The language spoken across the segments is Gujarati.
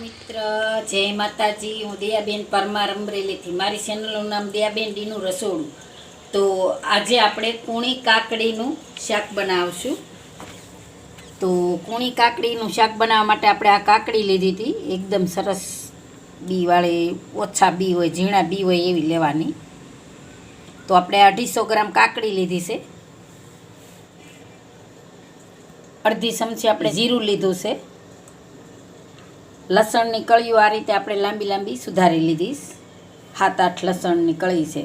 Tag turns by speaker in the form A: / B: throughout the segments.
A: મિત્ર. જય માતાજી. હું દયાબેન પરમાર અમરેલીથી. મારી ચેનલનું નામ દયાબેન ડીનું રસોડું. તો આજે આપણે કૂણી કાકડીનું શાક બનાવશું. તો કૂણી કાકડીનું શાક બનાવવા માટે આપણે આ કાકડી લીધી હતી. એકદમ સરસ બીવાળી ઓછા બી હોય, ઝીણા બી હોય એવી લેવાની. તો આપણે અઢીસો ગ્રામ કાકડી લીધી છે. અડધી ચમચી આપણે જીરું લીધું છે. લસણની કળીઓ આ રીતે આપણે લાંબી લાંબી સુધારી લીધીશ સાત આઠ લસણની કળી છે.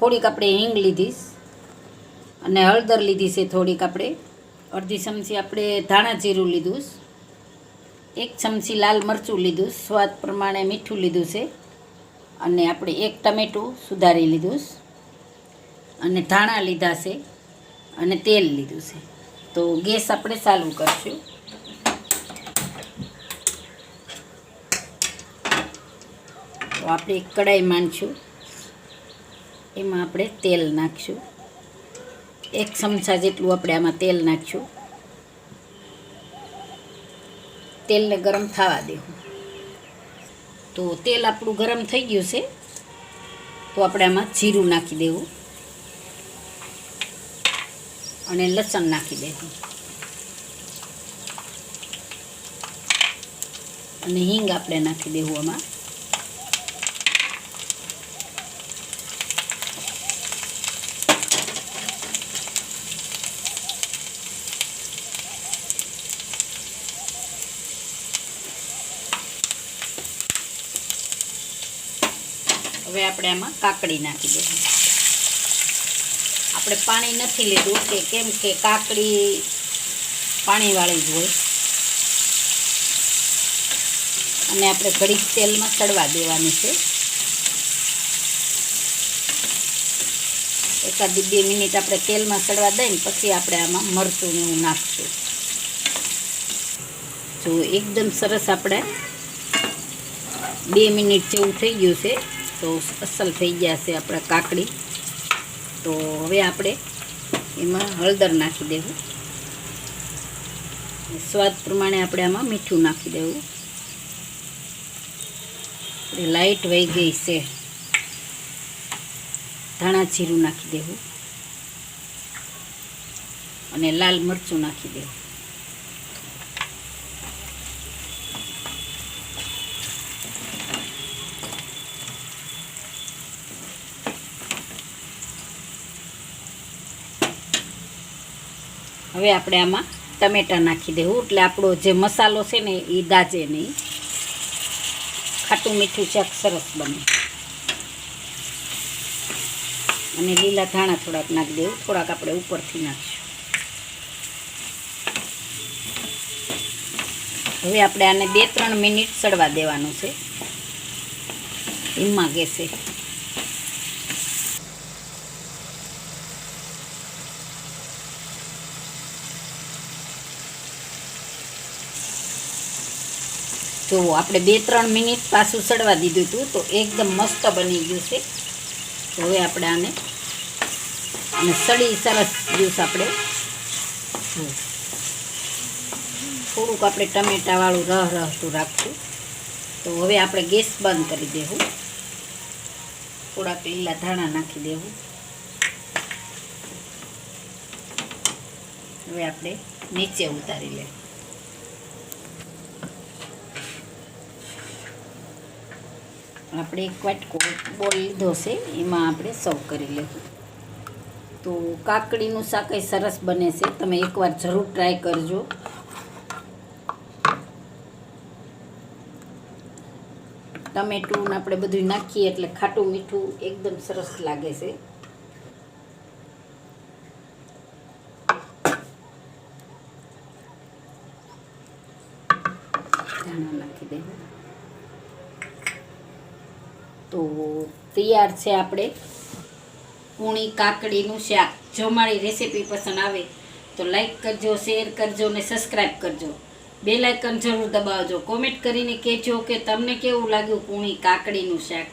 A: થોડીક આપણે હિંગ લીધીશ અને હળદર લીધી છે થોડીક આપણે. અડધી ચમચી આપણે ધાણા જીરું લીધું. એક ચમચી લાલ મરચું લીધું. સ્વાદ પ્રમાણે મીઠું લીધું છે. અને આપણે એક ટમેટું સુધારી લીધું. અને ધાણા લીધા છે. અને તેલ લીધું છે. તો ગેસ આપણે ચાલુ કરશું. આપણે એક કડાઈ માંડશું. એમાં આપણે તેલ નાખશું. એક ચમચા જેટલું આપણે આમાં તેલ નાખશું. તેલને ગરમ થવા દેવું. તો તેલ આપણું ગરમ થઈ ગયું છે. તો આપણે આમાં જીરું નાખી દેવું. અને લસણ નાખી દેવું. અને હિંગ આપણે નાખી દેવું આમાં. હવે આપણે આમાં કાકડી નાખી દઈશું આપણે પાણી નથી લીધું કે કેમ કે કાકડી પાણીવાળી જ હોય. અને આપણે ઘડીક તેલમાં સડવા દેવાની છે. એકાદી બે મિનિટ આપણે તેલમાં સડવા દઈને પછી આપણે આમાં મરચું નાખશું. જો એકદમ સરસ આપણે બે મિનિટ જેવું થઈ ગયું છે. તો અસલ થઈ ગયા છે આપણા કાકડી. તો હવે આપણે એમાં હળદર નાખી દેવું. સ્વાદ પ્રમાણે આપણે આમાં મીઠું નાખી દેવું. લાઈટ વહી ગઈ છે. ધાણા જીરું નાખી દેવું. અને લાલ મરચું નાખી દેવું. હવે આપણે આમાં ટમેટાં નાખી દેવું. એટલે આપણો જે મસાલો છે ને એ દાજે નહીં. ખાટું મીઠું શાક સરસ બને. અને લીલા ધાણા થોડાક નાખી દેવું. થોડાક આપણે ઉપરથી નાખીશું. હવે આપણે આને બે ત્રણ મિનિટ સડવા દેવાનું છે. ધીમા ગેસે. જુઓ આપણે બે, ત્રણ મિનિટ પાછું સડવા દીધું હતું, તો એકદમ મસ્ત બની ગયું છે. હવે આપણે આને અને સડી સરસ જ્યુસ આપણે. થોડુંક આપણે ટમેટાવાળું રહ રહેતું રાખશું. તો હવે આપણે ગેસ બંધ કરી દેવું. થોડાક લીલા ધાણા નાખી દેવું. હવે આપણે નીચે ઉતારી લેવું. આપણે એક વાટકો બોલ લીધો છે, એમાં આપણે સર્વ કરી લઈશું તો કાકડીનું શાક એ સરસ બને છે, તમે એકવાર જરૂર ટ્રાય કરજો. ટમેટું આપણે બધું નાખીએ એટલે ખાટું મીઠું એકદમ સરસ લાગે છે. નાખી દેવું તો તૈયાર છે આપણે. પૂણી, કાકડીનું શાક. જો મારી રેસીપી પસંદ આવે તો લાઈક કરજો, શેર કરજો ને સબસ્ક્રાઈબ કરજો. બે લાઇકન જરૂર દબાવજો. કોમેન્ટ કરીને કહેજો કે તમને કેવું લાગ્યું પૂણી, કાકડીનું શાક.